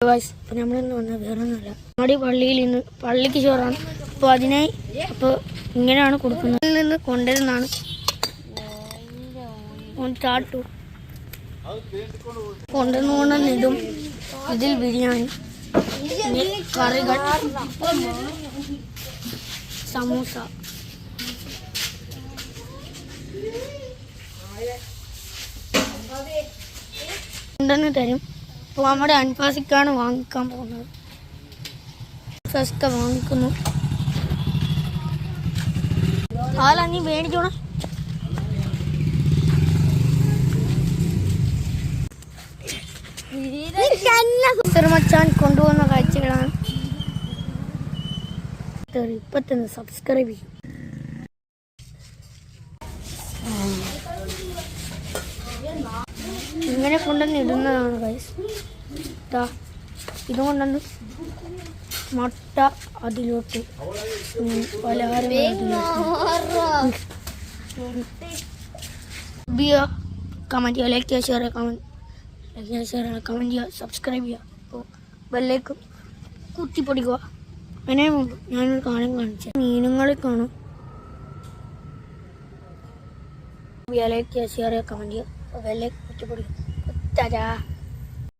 Guys അപ്പോൾ നമ്മളിന്ന് വന്നത് വേറെ ഒന്നുമില്ല നമ്മുടെ പള്ളിയിൽ ഇന്ന് പള്ളിക്ക് ചോറാണ്. അപ്പോൾ അതിനായി അപ്പോൾ ഇങ്ങനെയാണ് കൊടുക്കുന്നത്. നിന്ന് കൊണ്ടുവരുന്നതാണ്. ചാട്ടു. കൊണ്ടുവന്ന് കൊണ്ടുവന്ന് ഇതിൽ ബിരിയാണി. കറികൾ. സമൂസ. കൊണ്ടുവന്ന് തരും. അപ്പോൾ നമ്മുടെ അൻഫാസിക്കാണ് വാങ്ങിക്കാൻ പോകുന്നത്. അൻഫാസിക്ക വാങ്ങിക്കുന്നു. ആലാ നീ മേടിക്കണം മച്ചാൻ കൊണ്ടുപോകുന്ന കാഴ്ചകളാണ്. ഇപ്പൊ തന്നെ സബ്സ്ക്രൈബ് ചെയ്യും. ഇങ്ങനെ കൊണ്ടുവന്ന് ഇടുന്നതാണ് ഗൈസ് ദാ ഇത് കൊണ്ടുവന്ന് മുട്ട അതിലോട്ട് പലഹാരം കമന്റ് ചെയ്യുക ലൈക്ക് ചെയ്യുക ഷെയർ കമന്റ് ലൈക്ക് ചെയ്യുക ഷെയർ കമന്റ് ചെയ്യുക സബ്സ്ക്രൈബ് ചെയ്യുക. അപ്പോൾ ബെല്ലേക്ക് കുത്തിപ്പൊടിക്കുക അതിനെ മുമ്പ് ഞാനൊരു കാര്യം കാണിച്ചു. മീനുകളെ കാണും. ലൈക്ക് ചെയ്യുക ഷെയർ ചെയ്യുക കമന്റ് ചെയ്യുക. അപ്പോൾ ബെല്ലേക്ക് കുത്തിപ്പൊടിക്കുക തരാ